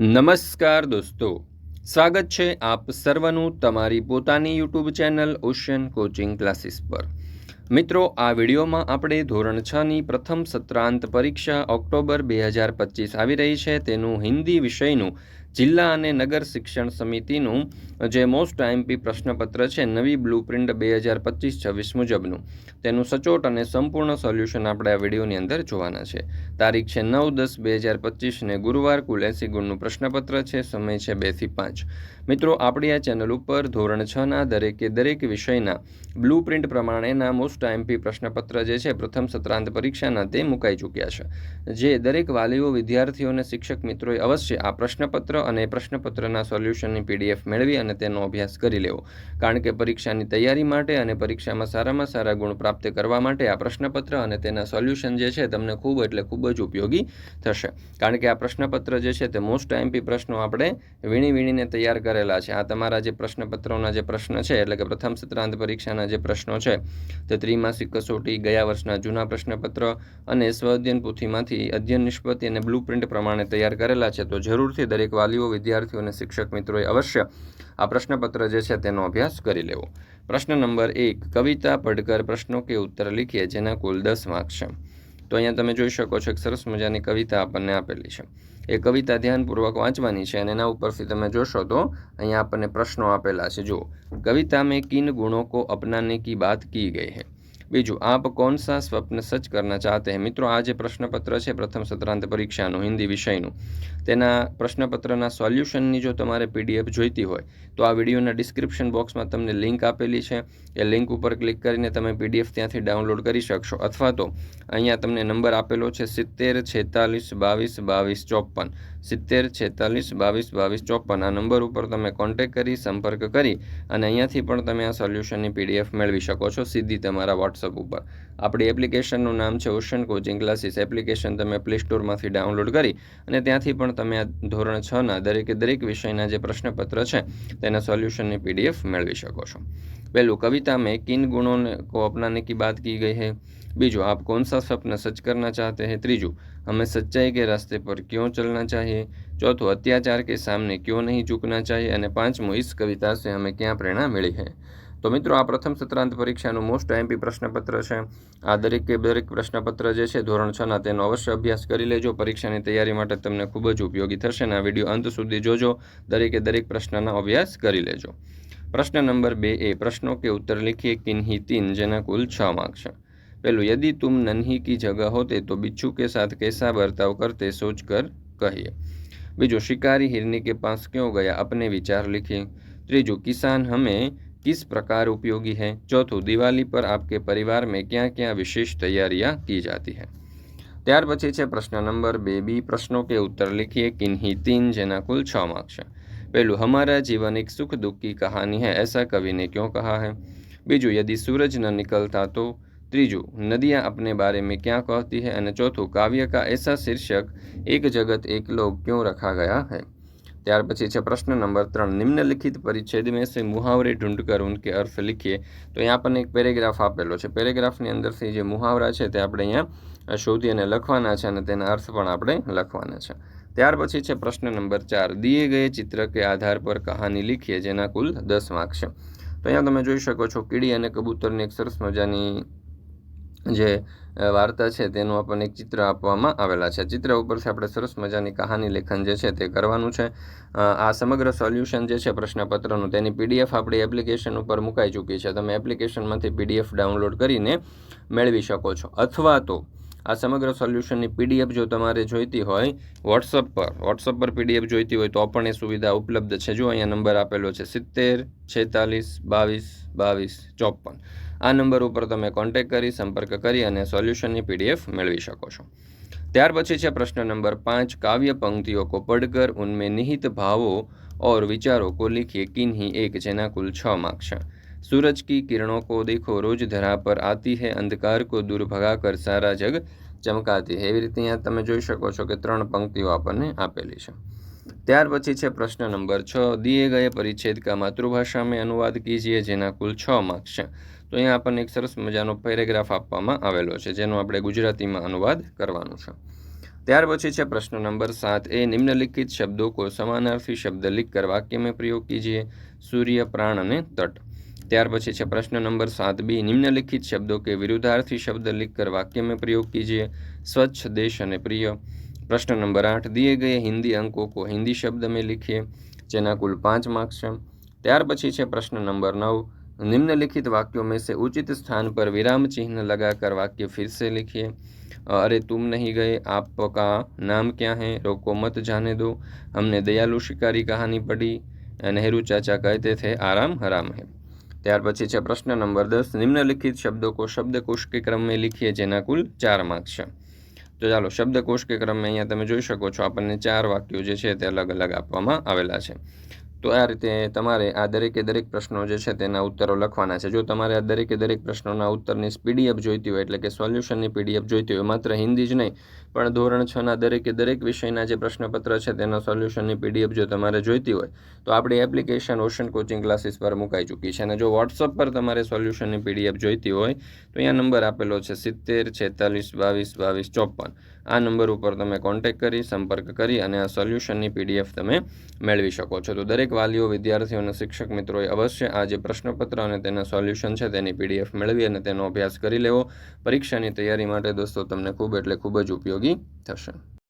નમસ્કાર દોસ્તો. સ્વાગત છે આપ સર્વનું તમારી પોતાની YouTube channel Ocean coaching classes પર. મિત્રો, આ વિડીયોમાં આપણે ધોરણ છની પ્રથમ સત્રાંત પરીક્ષા ઓક્ટોબર બે હજાર પચીસ આવી રહી છે. તેનું હિન્દી વિષયનું જિલ્લા અને નગર શિક્ષણ સમિતિનું જે મોસ્ટ આઈએમપી પ્રશ્નપત્ર છે, નવી બ્લુ પ્રિન્ટ બે હજાર પચીસ છવ્વીસ મુજબનું. તેનું સચોટ અને સંપૂર્ણ સોલ્યુશન આપણે આ વિડીયોની અંદર જોવાના છે. તારીખ છે નવ દસ બે હજાર પચીસને ગુરુવાર કુલ એસી ગુણનું પ્રશ્નપત્ર છે, સમય છે બેથી પાંચ. મિત્રો, આપણી આ ચેનલ ઉપર ધોરણ છના દરેકે દરેક વિષયના બ્લુ પ્રિન્ટ પ્રમાણેના મોસ્ટ આઈએમપી પ્રશ્નપત્ર જે છે, પ્રથમ સત્રાંત પરીક્ષાના તે મુકાઈ ચૂક્યા છે. જે દરેક વાલીઓ, વિદ્યાર્થીઓ અને શિક્ષક મિત્રોએ અવશ્ય આ પ્રશ્નપત્ર અને પ્રશ્નપત્રના સોલ્યુશનની પીડીએફ મેળવી અને તેનો અભ્યાસ કરી લેવો. કારણ કે પરીક્ષાની તૈયારી માટે અને પરીક્ષામાં સારામાં સારા ગુણ પ્રાપ્ત કરવા માટે આ પ્રશ્નપત્ર અને તેના સોલ્યુશન જે છે તમને ખૂબ એટલે ખૂબ જ ઉપયોગી થશે. કારણ કે આ પ્રશ્નપત્ર જે છે તે મોસ્ટ આઈએમપી પ્રશ્નો આપણે વીણી વીણીને તૈયાર કરેલા છે. આ તમારા જે પ્રશ્નપત્રોના જે પ્રશ્ન છે, એટલે કે પ્રથમ સત્રાંત પરીક્ષાના જે પ્રશ્નો છે, તે ત્રિમાસિક કસોટી, ગયા વર્ષના જૂના પ્રશ્નપત્ર અને સ્વ અધ્યયન પોથીમાંથી અધ્યયન નિષ્પત્તિ અને બ્લુ પ્રિન્ટ પ્રમાણે તૈયાર કરેલા છે, તો જરૂરથી દરેક વાલીઓ, વિદ્યાર્થીઓ અને શિક્ષક મિત્રોએ અવશ્ય આ પ્રશ્નપત્ર જે છે તેનો અભ્યાસ કરી લેવો. પ્રશ્ન નંબર એક, કવિતા પડકર પ્રશ્નો કે ઉત્તર લખીએ જેના કુલ દસ માર્ક છે. તો અહીંયા તમે જોઈ શકો છો એક સરસ મજાની કવિતા આપણને આપેલી છે. એ કવિતા ધ્યાનપૂર્વક વાંચવાની છે અને એના ઉપરથી તમે જોશો તો અહીંયા આપણને પ્રશ્નો આપેલા છે. જુઓ કવિતા મેં કિન ગુણો કો અપનાને કી બાત કી ગઈ હૈ? બીજું, આપ કોણ સા સ્વપ્ન સચ કરના ચાહતે હૈ? મિત્રો, આ જે પ્રશ્નપત્ર છે, પ્રથમ સત્રાંત પરીક્ષાનું, હિન્દી વિષયનું, તેના પ્રશ્નપત્રના સોલ્યુશનની જો તમારે પીડીએફ જોઈતી હોય, તો આ વિડીયોના ડિસ્ક્રિપ્શન બોક્સમાં તમને લિંક આપેલી છે. એ લિંક ઉપર ક્લિક કરીને તમે પીડીએફ ત્યાંથી ડાઉનલોડ કરી શકશો. અથવા તો અહીંયા તમને નંબર આપેલો છે, સિત્તેર છેતાલીસ બાવીસ બાવીસ ચોપન. સિત્તેર છેતાલીસ બાવીસ બાવીસ ચોપન. આ નંબર ઉપર તમે કોન્ટેક કરી, સંપર્ક કરી અને અહીંયાથી પણ તમે આ સોલ્યુશનની પીડીએફ મેળવી શકો છો. સીધી તમારા વોટ્સઅપ ઉપર. આપણી એપ્લિકેશનનું નામ છે ઓશન કોચિંગ ક્લાસીસ એપ્લિકેશન તમે પ્લે સ્ટોરમાંથી ડાઉનલોડ કરી અને ત્યાંથી પણ તમે આ ધોરણ છના દરેકે દરેક વિષયના જે પ્રશ્નપત્ર છે, તેના સોલ્યુશનની પીડીએફ મેળવી શકો છો. પહેલું કવિતા મેં કિન ગુણોને કો અપનાને કી બાત કી ગઈ હૈ? બીજું, આપ કોન સા સપના સચ કરના ચાહતે હૈ? ત્રીજું हमें सच्चाई કે રસ્તે પર ક્યો ચલના ચાહીએ? चौथों અત્યાચાર કે સામને ક્યો નહીં झुकना ચાહીએ? અને પાંચમું इस કવિતા से हमें क्या प्रेरणा मिली है તો મિત્રો, આ પ્રથમ સત્રાંત પરીક્ષાનું મોસ્ટ એમપી પ્રશ્નપત્ર છે. આ દરેક દરેક પ્રશ્નપત્ર જે છે, ધોરણ છના તેનો અવશ્ય અભ્યાસ કરી લેજો. પરીક્ષાની તૈયારી માટે તમને ખૂબ જ ઉપયોગી થશે અને આ વીડિયો અંત સુધી જોજો. દરેકે દરેક પ્રશ્નનો અભ્યાસ કરી લેજો. પ્રશ્ન નંબર બે એ, પ્રશ્નો કે ઉત્તર લિખીએ કિન્હી તીન, જેના કુલ છ માર્ક છે. પહેલું યદિ તુમ નન્હી કી જગહ હોતે, તો બિચ્છુ કે સાથ કેસા બર્તાવ કરતે, સોચ કર, કહીએ. બીજું, શિકારી હિરની કે પાસ ક્યો ગયા, અપને વિચાર, લિખીએ. ત્રીજું, કિસાન હમે किस प्रकार उपयोगी है? चौथों, दिवाली पर आपके परिवार में क्या क्या विशेष तैयारियाँ की जाती है? त्यार पछी प्रश्न नंबर बे, बी प्रश्नों के उत्तर लिखिए, किन्ही तीन जेना कुल छ मार्क्स पहलू, हमारा जीवन एक सुख दुख की कहानी है, ऐसा कवि ने क्यों कहा है? बीजू, यदि सूरज न निकलता तो? त्रीजू, नदियाँ अपने बारे में क्या कहती है? अन्य चौथों, काव्य का ऐसा शीर्षक, एक जगत एक लोग क्यों रखा गया है? ત્યાર પછી છે પ્રશ્ન નંબર ત્રણ, નિમ્નલિખિત પરિચ્છેદ મેં સે મુહાવરે ઢૂંઢકર ઉનકે અર્થ લખીએ. તો અહીંયા આપણને એક પેરેગ્રાફ આપેલો છે. પેરેગ્રાફની અંદરથી જે મુહાવરા છે તે આપણે અહીંયા શોધી અને લખવાના છે અને તેના અર્થ પણ આપણે લખવાના છે. ત્યાર પછી છે પ્રશ્ન નંબર ચાર, દિએ ગયે ચિત્ર કે આધાર પર કહાની લખીએ, જેના કુલ દસ માર્ક છે. તો અહીંયા તમે જોઈ શકો છો, કીડી અને કબૂતરની એક સરસ મજાની જે વાર્તા છે તેનું આપણને એક ચિત્ર આપવામાં આવેલા છે. ચિત્ર ઉપરથી આપણે સરસ મજાની કહાની લેખન જે છે તે કરવાનું છે. આ સમગ્ર સોલ્યુશન જે છે પ્રશ્નપત્રનું તેની પીડીએફ આપણી એપ્લિકેશન ઉપર મુકાઈ ચૂકી છે. તમે એપ્લિકેશનમાંથી પીડીએફ ડાઉનલોડ કરીને મેળવી શકો છો. અથવા તો આ સમગ્ર સોલ્યુશનની પીડીએફ જો તમારે જોઈતી હોય, વોટ્સઅપ પર વોટ્સઅપ પર પીડીએફ જોઈતી હોય તો પણ એ સુવિધા ઉપલબ્ધ છે. જો અહીંયા નંબર આપેલો છે સિત્તેર, છેતાલીસ, બાવીસ બાવીસ, ચોપન. આ નંબર ઉપર તમે કોન્ટેક્ટ કરી, સંપર્ક કરી અને સોલ્યુશનની પીડીએફ મેળવી શકો છો. ત્યાર પછી છે પ્રશ્ન નંબર પાંચ, કાવ્ય પંક્તિઓ કો પઢકર ઉનમે નિહિત ભાવો ઓર વિચારો કો લિખીએ કિન્હી એક, જેના કુલ છ માર્ક છે. સૂરજ કી કિરણો કો દેખો, રોજ ધરા પર આતી હૈ, અંધકાર કો દૂર ભગા કર સારા જગ ચમકાતી એવી રીતે અહીંયા તમે જોઈ શકો છો કે ત્રણ પંક્તિઓ આપણને આપેલી છે. ત્યાર પછી છે પ્રશ્ન નંબર છ. દિએ ગયે પરિચ્છેદ કા માતૃભાષામાં અનુવાદ કીજીએ જેના કુલ છ માર્ક્સ છે. તો અહીંયા આપણને એક સરસ મજાનો પેરેગ્રાફ આપવામાં આવેલો છે, જેનો આપણે ગુજરાતીમાં અનુવાદ કરવાનો છે. ત્યાર પછી છે પ્રશ્ન નંબર સાત. એ નિમ્નલિખિત શબ્દો કો સમાનાર્થી શબ્દ લિખ કર વાક્યમાં પ્રયોગ કીજીએ? સૂર્ય, પ્રાણ અને તટ. ત્યાર પછી છે પ્રશ્ન નંબર સાત. બી નિમ્નલિખિત શબ્દો કે વિરુદ્ધાર્થી શબ્દ લીક કર વાક્ય પ્રયોગ કીજીએ? સ્વચ્છ, દેશ અને પ્રિય. प्रश्न नंबर आठ, दिए गए हिंदी अंकों को हिंदी शब्द में लिखिए, जेना कुल पाँच मार्क्स है त्यार पी प्रश्न नंबर नौ, निम्नलिखित वाक्यों में से उचित स्थान पर विराम चिन्ह लगाकर वाक्य फिर से लिखिए। अरे तुम नहीं गए, आपका नाम क्या है, रोको मत जाने दो। हमने दयालु शिकारी कहानी पढ़ी, नेहरू चाचा कहते थे, आराम हराम है। त्यार पी प्रश्न नंबर दस, निम्नलिखित शब्दों को शब्दकोश के क्रम में लिखिए, जेना कुल चार मार्क्स है તો ચાલો, શબ્દકોશ કે ક્રમે અહીંયા તમે જોઈ શકો છો, આપણને ચાર વાક્યો જે છે તે અલગ અલગ આપવામાં આવેલા છે. તો આ રીતે તમારે આ દરેકે દરેક પ્રશ્નો જે છે તેના ઉત્તરો લખવાના છે. જો તમારે આ દરેકે દરેક પ્રશ્નોના ઉત્તરની પીડીએફ જોઈતી હોય, એટલે કે સોલ્યુશનની પીડીએફ જોઈતી હોય, માત્ર હિન્દી જ નહીં, પણ ધોરણ છના દરેકે દરેક વિષયના જે પ્રશ્નપત્ર છે તેના સોલ્યુશનની પીડીએફ જો તમારે જોઈતી હોય, તો આપણી એપ્લિકેશન ઓશન કોચિંગ ક્લાસીસ પર મુકાઈ ચૂકી છે. અને જો વોટ્સઅપ પર તમારે સોલ્યુશનની પીડીએફ જોઈતી હોય, તો અહીંયા નંબર આપેલો છે સિત્તેર, છેતાલીસ, બાવીસ બાવીસ ચોપન આ નંબર ઉપર તમે કોન્ટેક્ટ કરી, સંપર્ક કરી અને આ સોલ્યુશનની પીડીએફ તમે મેળવી શકો છો. તો દરેક વાલીઓ, વિદ્યાર્થીઓ અને શિક્ષક મિત્રોએ અવશ્ય આ જે પ્રશ્નપત્ર અને તેના સોલ્યુશન છે તેની પીડીએફ મેળવી અને તેનો અભ્યાસ કરી લેવો. પરીક્ષાની તૈયારી માટે દોસ્તો, તમને ખૂબ એટલે ખૂબ જ ઉપયોગી થશે.